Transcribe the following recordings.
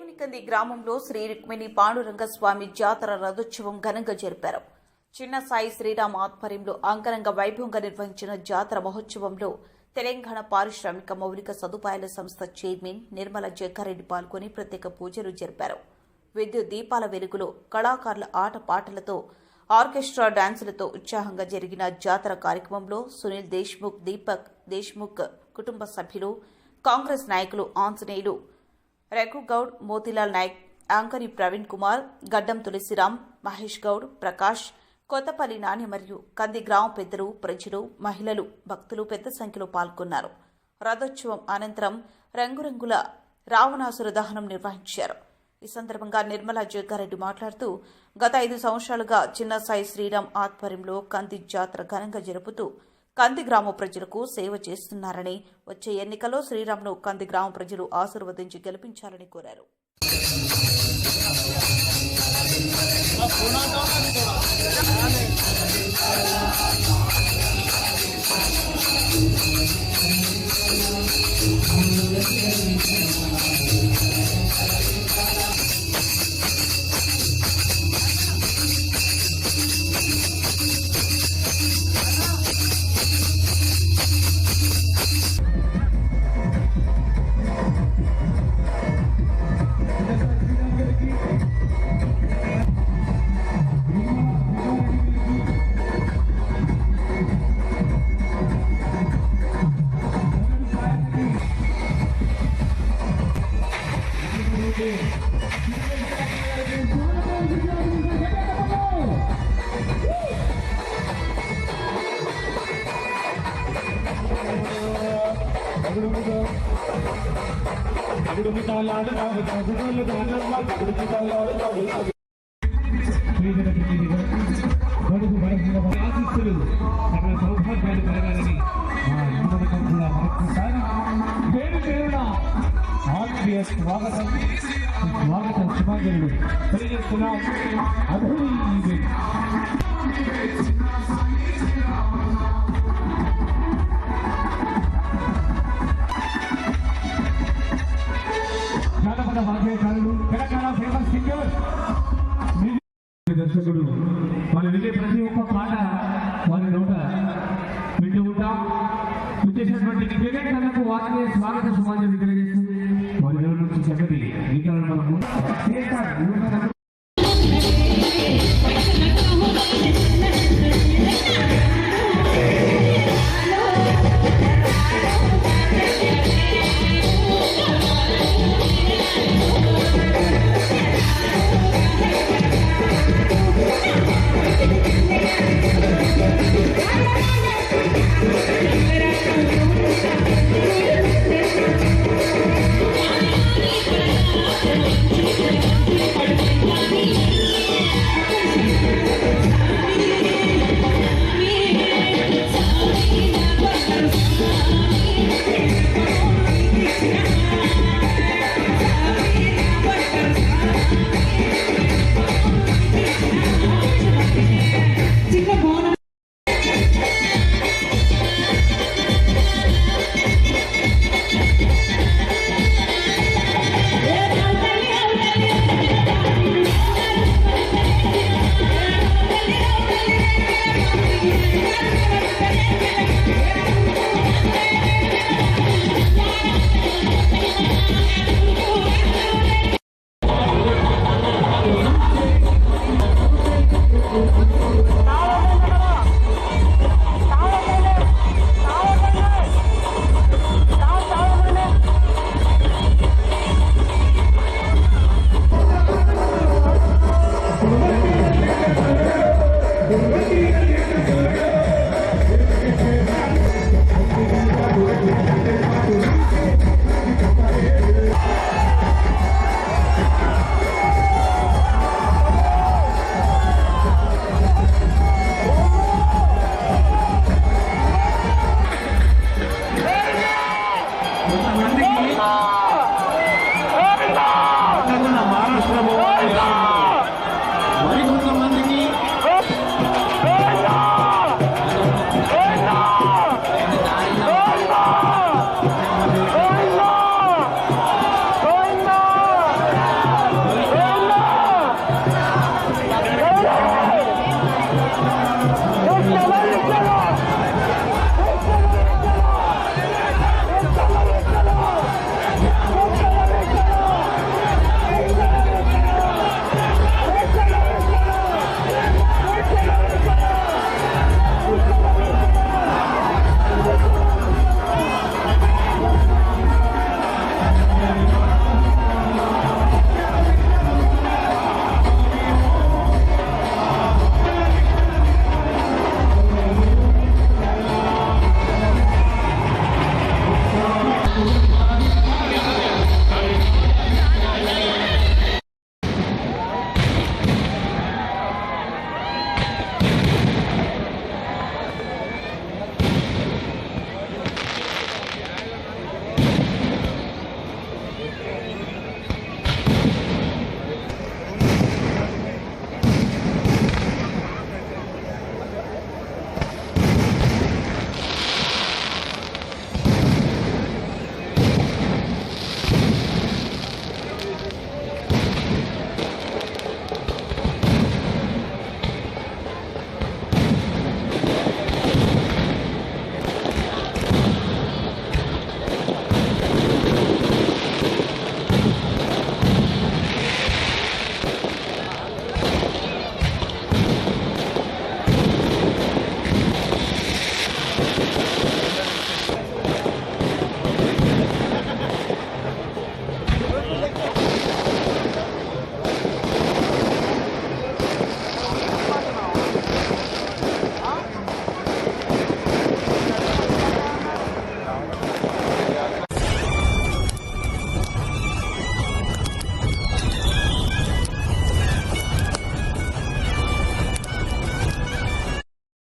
దేవునికంది గ్రామంలో శ్రీ రుక్మిణి పాండురంగ స్వామి జాతర రథోత్సవం ఘనంగా జరిపారు. చిన్న సాయి శ్రీరామ్ ఆధ్వర్యంలో అంగరంగ వైభవంగా నిర్వహించిన జాతర మహోత్సవంలో తెలంగాణ పారిశ్రామిక మౌలిక సదుపాయాల సంస్థ చైర్మన్ నిర్మల జగ్గారెడ్డి పాల్గొని ప్రత్యేక పూజలు జరిపారు. విద్యుత్ దీపాల వెలుగులో కళాకారుల ఆట పాటలతో ఆర్కెస్ట్రా డాన్సులతో ఉత్సాహంగా జరిగిన జాతర కార్యక్రమంలో సునీల్ దేశ్ముఖ్ దీపక్ దేశ్ముఖ్ కుటుంబ సభ్యులు కాంగ్రెస్ నాయకులు ఆంజనేయులు రఘుగౌడ్ మోతిలాల్ నాయక్ యాంకరి ప్రవీణ్ కుమార్ గడ్డం తులసిరామ్ మహేష్ గౌడ్ ప్రకాష్ కొత్తపల్లి నాని మరియు కంది గ్రామ పెద్దలు ప్రజలు మహిళలు భక్తులు పెద్ద సంఖ్యలో పాల్గొన్నారు. రథోత్సవం అనంతరం రంగురంగుల రావణాసుర దహనం నిర్వహించారు. ఈ సందర్భంగా నిర్మలా జగ్గారెడ్డి మాట్లాడుతూ గత ఐదు సంవత్సరాలుగా చిన్న సాయి శ్రీరామ్ ఆధ్వర్యంలో కంది జాతర ఘనంగా జరుపుతూ కంది గ్రామ ప్రజలకు సేవ చేస్తున్నారని వచ్చే ఎన్నికల్లో శ్రీరామ్ను కంది గ్రామ ప్రజలు ఆశీర్వదించి గెలిపించాలని కోరారు. ఆశిస్తులు సకల సౌభాగ్యాలు కలగాలని మరొకసారి పేరు పేరున ఆత్మీయ స్వాగతం. స్వాగత శుభాంజలు తెలియజేస్తున్నాం. అభివృద్ధి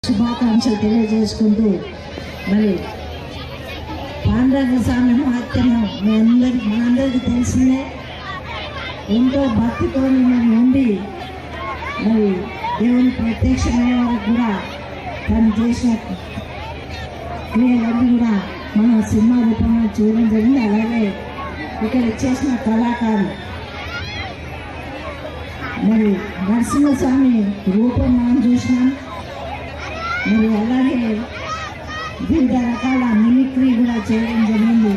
శుభాకాంక్షలు తెలియజేసుకుంటూ మరి పాండురంగ స్వామి మహత్యం మీ అందరికి మనందరికీ తెలిసిందే. ఎంతో భక్తితో మేము ఉండి మరి దేవుని ప్రత్యక్షమయ్యే వారికి కూడా తను చేసిన క్రియలన్నీ కూడా మనం సినిమా రూపంలో చూడడం జరిగింది. అలాగే ఇక్కడ చేసిన కళాకారులు. మరి నరసింహస్వామి రూపం మనం చూసినాం. మరి అలాగే వివిధ రకాల మిమిక్రీ కూడా చేయడం జరిగింది.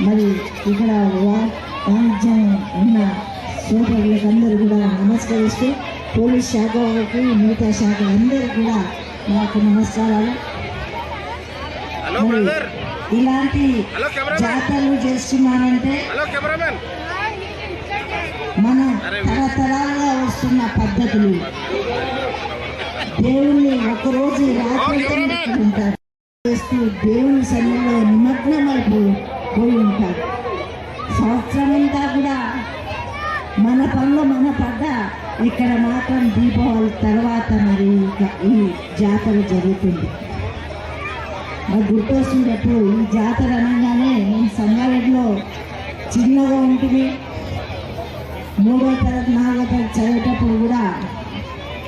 మరి ఇక్కడ వాణిజ్యం ఉన్న సోదరులకు అందరూ కూడా నమస్కరిస్తూ పోలీస్ శాఖ వారికి మిగతా శాఖ అందరూ కూడా నాకు నమస్కారాలు. ఇలాంటి. జాతరలు చేస్తున్నారంటే మన తరతరాలుగా వస్తున్న పద్ధతులు. దేవుణ్ణి ఒకరోజు ఉంటారు. చేస్తూ దేవుని సన్నిధిలో నిమగ్నమైపోయి పోయి ఉంటారు. సంవత్సరమంతా కూడా మన పనులు మన పడ్డ ఇక్కడ మాత్రం దీపావళి తర్వాత మరి ఈ జాతర జరుగుతుంది. నాకు గుర్తొస్తుంది ఎప్పుడు ఈ జాతర అనగానే నేను సంగారెడ్డిలో చిన్నగా ఉంటుంది మూడో తరగతి నాలుగో తరగతి చదివేటప్పుడు కూడా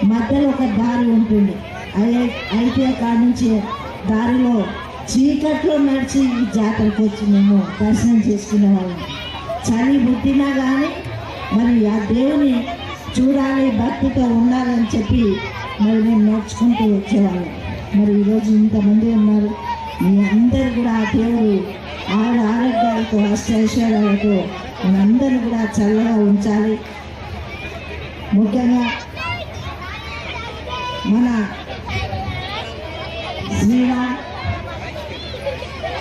మధ్యలో ఒక దారి ఉంటుంది. అదే అయితే కాడ నుంచి దారిలో చీకట్లో నడిచి ఈ జాతరకు వచ్చి మేము దర్శనం చేసుకునే వాళ్ళం. చలి పుట్టినా కానీ మరి ఆ దేవుని చూడాలి భక్తితో ఉండాలని చెప్పి మరి మేము నేర్చుకుంటూ వచ్చేవాళ్ళం. మరి ఈరోజు ఇంతమంది ఉన్నారు. మీ అందరు కూడా ఆ దేవుడు ఆరు ఆరోగ్యాలతో అష్టైశ్వర్యాలతో మనందరూ కూడా చల్లగా ఉంచాలి. ముఖ్యంగా మన శ్రీరామ్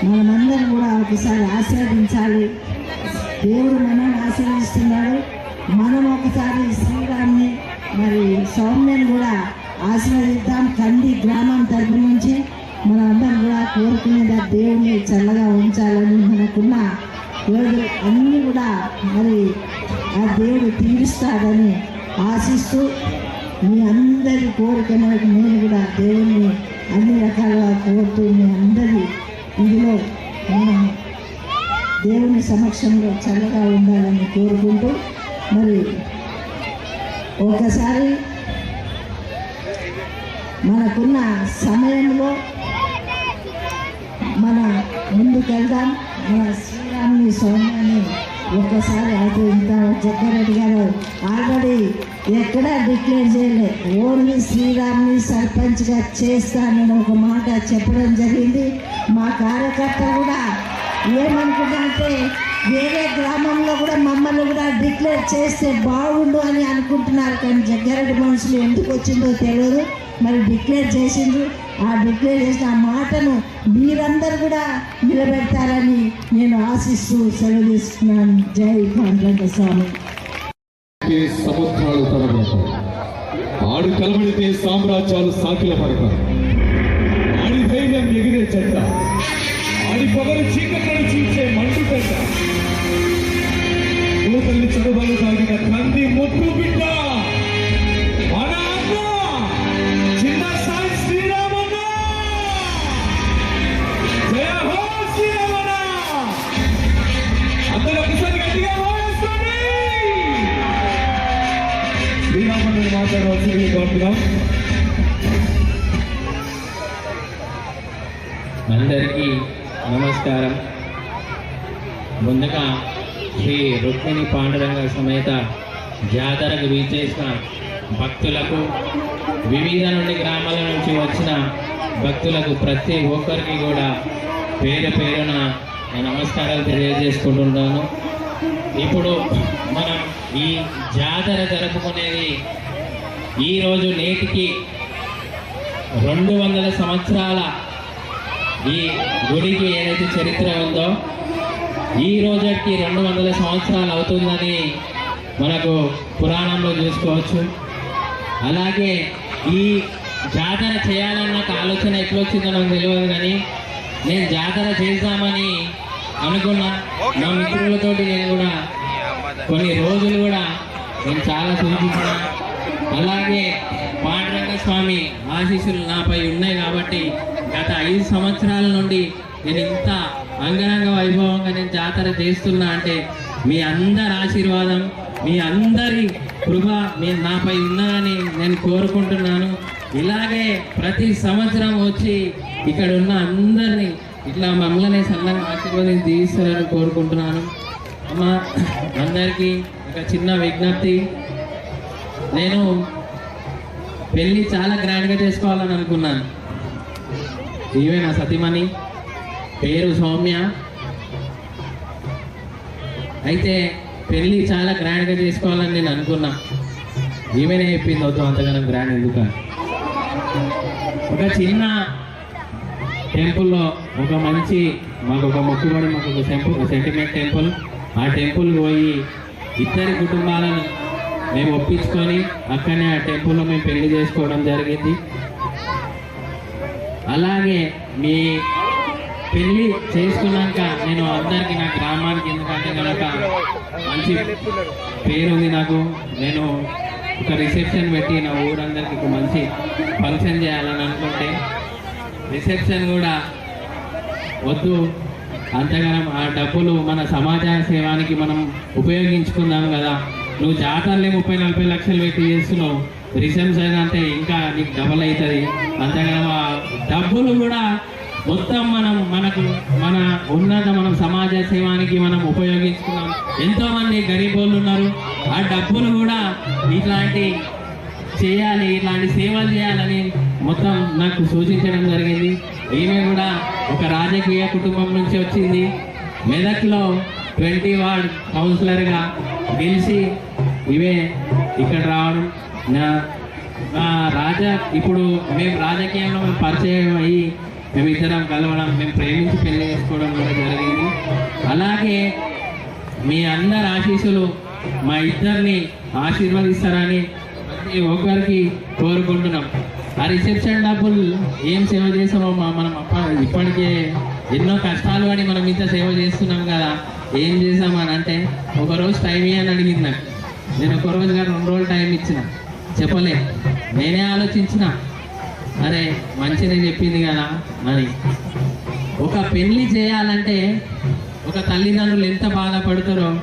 మనమందరం కూడా ఒకసారి ఆశీర్వదించాలి. దేవుడు మనల్ని ఆశీర్వదిస్తున్నాడు. మనం ఒకసారి శ్రీరామ్ని మరి సౌమ్యని కూడా ఆశీర్వదిద్దాం. కంది గ్రామం తరపు నుంచి మనందరం కూడా కోరుకునేది ఆ దేవుని చల్లగా ఉంచాలని మనకున్న రోజులు అన్నీ కూడా మరి ఆ దేవుడు తీరుస్తాడని ఆశిస్తూ మీ అందరి కోరికను నేను కూడా దేవుణ్ణి అన్ని రకాలుగా కోరుతూ మీ అందరి ఇందులో మనం దేవుని సమక్షంలో చల్లగా ఉండాలని కోరుకుంటూ మరి ఒకసారి మనకున్న సమయంలో మన ముందుకెళ్దాం. మన శ్రీరాముని సోమాన్ని ఒక్కసారి అయితే ఇంత జగ్గారెడ్డి గారు ఆల్రెడీ ఎక్కడా డిక్లేర్ చేయలే. ఓన్లీ శ్రీరామ్ని సర్పంచ్గా చేస్తానని ఒక మాట చెప్పడం జరిగింది. మా కార్యకర్త కూడా ఏమనుకుంటారంటే వేరే గ్రామంలో కూడా మమ్మల్ని కూడా డిక్లేర్ చేస్తే బాగుండు అని అనుకుంటున్నారు. కానీ జగ్గారెడ్డి మనుషులు ఎందుకు వచ్చిందో తెలియదు. మరి డిక్లేర్ చేసిండ్రు. ఆ డిక్లేర్ చేసిన ఆ మాటను మీరందరూ కూడా నిలబెడతారని నేను ఆశిస్తూ సెలవు తీసుకున్నాను. జై పాండ్రంగ స్వామి. ఏ సముద్రాలు తడబడతాయి ఆడు కలబడితే సామ్రాజ్యాలు సాకిల పడతాయి. ఆడి ధైర్యం ఎగిరే చెడ్డ ఆడి పొగరు చీకట్లను చూసే మండు చెడ్డ నూతల్ని చదువులు సాగిన తండ్రి ముట్టు బిడ్డ. నమస్కారం. ముందుగా శ్రీ రుక్మిణి పాండురంగ సమేత జాతరకు వీచేసిన భక్తులకు వివిధ నుండి గ్రామాల నుంచి వచ్చిన భక్తులకు ప్రతి ఒక్కరికి కూడా పేరు పేరున నమస్కారాలు తెలియజేసుకుంటున్నాను. ఇప్పుడు మనం ఈ జాతర జరుపుకునేది ఈరోజు నేటికి రెండు వందల సంవత్సరాల ఈ గుడికి ఏదైతే చరిత్ర ఉందో ఈ రోజుకి రెండు వందల సంవత్సరాలు అవుతుందని మనకు పురాణంలో చూసుకోవచ్చు. అలాగే ఈ జాతర చేయాలన్న నాకు ఆలోచన ఎట్లా వచ్చిందో నాకు తెలియదు కానీ నేను జాతర చేద్దామని అనుకున్నా. నా మిత్రులతోటి నేను కూడా కొన్ని రోజులు కూడా నేను చాలా సూచించిన. అలాగే పాండురంగ స్వామి ఆశీస్సులు నాపై ఉన్నాయి కాబట్టి గత ఐదు సంవత్సరాల నుండి నేను ఇంత అంగరంగ వైభవంగా నేను జాతర చేస్తున్నా అంటే మీ అందరి ఆశీర్వాదం మీ అందరి కృప మీ నాపై ఉన్నదని నేను కోరుకుంటున్నాను. ఇలాగే ప్రతి సంవత్సరం వచ్చి ఇక్కడ ఉన్న అందరినీ ఇట్లా మమ్మల్ని సల్లంగా ఆశీర్వాదం తీస్తారని కోరుకుంటున్నాను. అమ్మ అందరికీ ఒక చిన్న విజ్ఞప్తి. నేను పెళ్ళి చాలా గ్రాండ్గా చేసుకోవాలని అనుకున్నాను. ఈమె నా సతీమణి? పేరు సౌమ్య. అయితే పెళ్ళి చాలా గ్రాండ్గా చేసుకోవాలని నేను అనుకున్నా. ఈమెనే చెప్పింది వద్దు అంతగానం గ్రాండ్ ఎందుకు? ఒక చిన్న టెంపుల్లో ఒక మంచి మాకు ఒక మొక్కుబడి మాకు ఒక టెంపుల్ సెంటిమెంట్ టెంపుల్. ఆ టెంపుల్ పోయి ఇద్దరి కుటుంబాలను మేము ఒప్పించుకొని అక్కడనే ఆ టెంపుల్లో మేము పెళ్ళి చేసుకోవడం జరిగింది. అలాగే మీ పెళ్ళి చేసుకున్నాక నేను అందరికీ నా గ్రామానికి ఎందుకంటే కనుక మంచి పేరు ఉంది నాకు. నేను ఒక రిసెప్షన్ పెట్టి నా ఊరందరికి ఒక మంచి ఫంక్షన్ చేయాలని అనుకుంటే రిసెప్షన్ కూడా వద్దు. అంతగానం ఆ డబ్బులు మన సమాజ సేవానికి మనం ఉపయోగించుకుందాం కదా. నువ్వు జాతరలే ముప్పై నలభై లక్షలు పెట్టి చేస్తున్నావు. రిసెప్షన్ అంటే ఇంకా నీకు డబల్ అవుతుంది. అంతేగా డబ్బులు కూడా మొత్తం మనం మనకు మన ఉన్నత మనం సమాజ సేవానికి మనం ఉపయోగించుకున్నాం ఎంతోమంది గరీబోళ్ళు ఉన్నారు. ఆ డబ్బులు కూడా ఇట్లాంటి చేయాలి ఇలాంటి సేవలు చేయాలని మొత్తం నాకు సూచించడం జరిగింది. ఈమె కూడా ఒక రాజకీయ కుటుంబం నుంచి వచ్చింది. మెదక్లో ట్వంటీ వార్డ్ కౌన్సిలర్గా గెలిచి ఇవే ఇక్కడ రావడం నా రాజ ఇప్పుడు మేము రాజకీయంలో మేము పరిచయం అయ్యి మేము ఇద్దరం కలవడం మేము ప్రేమించి పెళ్ళి చేసుకోవడం కూడా జరిగింది. అలాగే మీ అందరి ఆశీస్సులు మా ఇద్దరిని ఆశీర్వదిస్తారని ప్రతి ఒక్కరికి కోరుకుంటున్నాం. ఆ రిసెప్షన్ డబ్బులు ఏం సేవ చేసామో మా మనం అప్ప ఇప్పటికే ఎన్నో కష్టాలు పడి మనం ఇంత సేవ చేస్తున్నాం కదా ఏం చేసామని అంటే ఒక రోజు టైం ఇవ్వని అడిగింది నాకు. నేను ఒక కానీ రెండు రోజులు టైం ఇచ్చిన. చెప్పలే. నేనే ఆలోచించిన. అరే మంచిగా చెప్పింది కదా అని ఒక పెళ్ళి చేయాలంటే ఒక తల్లిదండ్రులు ఎంత బాధపడతారో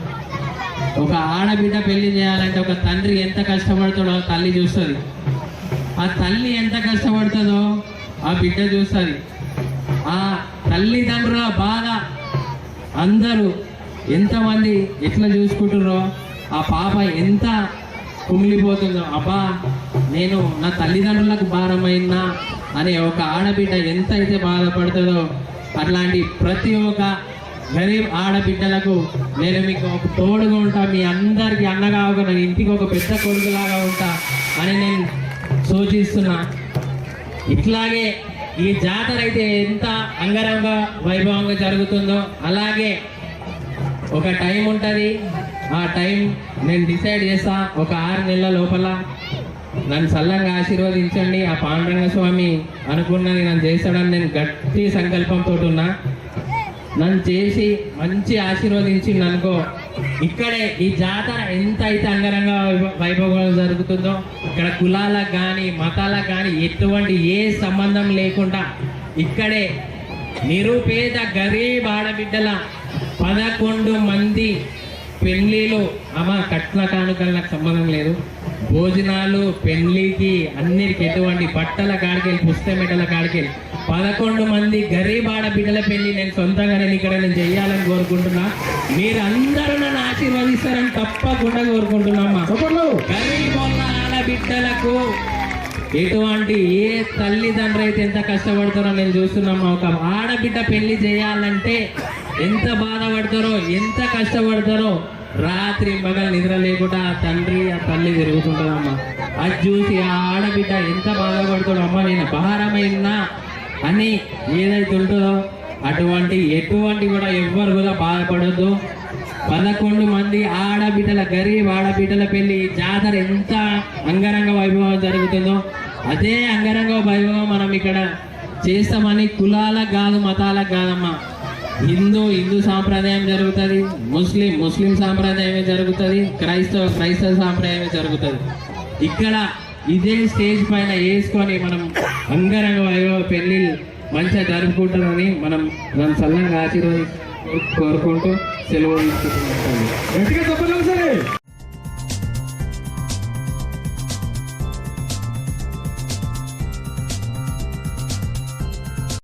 ఒక ఆడబిడ్డ పెళ్ళి చేయాలంటే ఒక తండ్రి ఎంత కష్టపడతాడో తల్లి చూస్తుంది. ఆ తల్లి ఎంత కష్టపడుతుందో ఆ బిడ్డ చూస్తుంది. ఆ తల్లిదండ్రుల బాధ అందరూ ఎంతమంది ఎట్లా చూసుకుంటుర్రో ఆ పాప ఎంత కుమిలిపోతుందో అబ్బా నేను నా తల్లిదండ్రులకు భారమైనా అనే ఒక ఆడబిడ్డ ఎంత అయితే బాధపడుతుందో అట్లాంటి ప్రతి ఒక్క గరీబ్ ఆడబిడ్డలకు నేను మీకు ఒక తోడుగా ఉంటా మీ అందరికీ అన్నగా ఒక నా ఇంటికి ఒక పెద్ద కొడుకులాగా ఉంటా అని నేను సూచిస్తున్నా. ఇట్లాగే ఈ జాతర అయితే ఎంత అంగరంగ వైభవంగా జరుగుతుందో అలాగే ఒక టైం ఉంటుంది. ఆ టైం నేను డిసైడ్ చేస్తా ఒక ఆరు నెలల లోపల నన్ను చల్లంగా ఆశీర్వదించండి. ఆ పాండురంగ స్వామి అనుకున్నది నన్ను చేస్తాడని నేను గట్టి సంకల్పంతో ఉన్నా. నన్ను చేసి మంచి ఆశీర్వదించింది అనుకో. ఇక్కడే ఈ జాతర ఎంత అయితే అంగరంగ వైభవం జరుగుతుందో ఇక్కడ కులాలకు కానీ మతాలకు కానీ ఎటువంటి ఏ సంబంధం లేకుండా ఇక్కడే నిరుపేద గరీబ్ ఆడబిడ్డల పదకొండు మంది పెళ్ళిళ్ళు అమ్మ కట్న కానుకలు నాకు సంబంధం లేదు. భోజనాలు పెళ్ళికి అన్నిటికి ఎటువంటి బట్టల కాడికెళ్ళి పుస్తమెటల కాడికెళ్ళి పదకొండు మంది గరీబ్ ఆడబిడ్డల పెళ్ళి నేను సొంతంగా నేను ఇక్కడ నేను చెయ్యాలని కోరుకుంటున్నా. మీరు అందరూ నన్ను ఆశీర్వదిస్తారని తప్పకుండా కోరుకుంటున్నామ్మా గరీబ్ ఆడబిడ్డలకు ఎటువంటి ఏ తల్లిదండ్రులు అయితే ఎంత కష్టపడతారో నేను చూస్తున్నామా ఒక ఆడబిడ్డ పెళ్ళి చేయాలంటే ఎంత బాధపడతారో ఎంత కష్టపడతారో రాత్రి మగలు నిద్ర లేకుండా ఆ తండ్రి ఆ తల్లి తిరుగుతుంటారమ్మా. అది చూసి ఆ ఆడబిడ్డ ఎంత బాధపడతాడో అమ్మ నేను భారమైనా అని ఏదైతే ఉంటుందో అటువంటి ఎటువంటి కూడా ఎవ్వరు కూడా బాధపడద్దు. పదకొండు మంది ఆడబిడ్డల గరీబ్ ఆడబిడ్డల పెళ్ళి జాతర ఎంత అంగరంగ వైభవం జరుగుతుందో అదే అంగరంగ వైభవం మనం ఇక్కడ చేస్తామని కులాలకు కాదు మతాలకు కాదమ్మా. హిందూ హిందూ సాంప్రదాయం జరుగుతుంది ముస్లిం ముస్లిం సాంప్రదాయమే జరుగుతుంది క్రైస్తవ క్రైస్తవ సాంప్రదాయమే జరుగుతుంది. ఇక్కడ ఇదే స్టేజ్ పైన వేసుకొని మనం అంగరంగ వైభవ పెళ్ళి మంచిగా జరుపుకుంటుందని మనం దాని సల్లంగా ఆశీర్వది కోరుకుంటూ సెలవు తీసుకుంటున్నాం.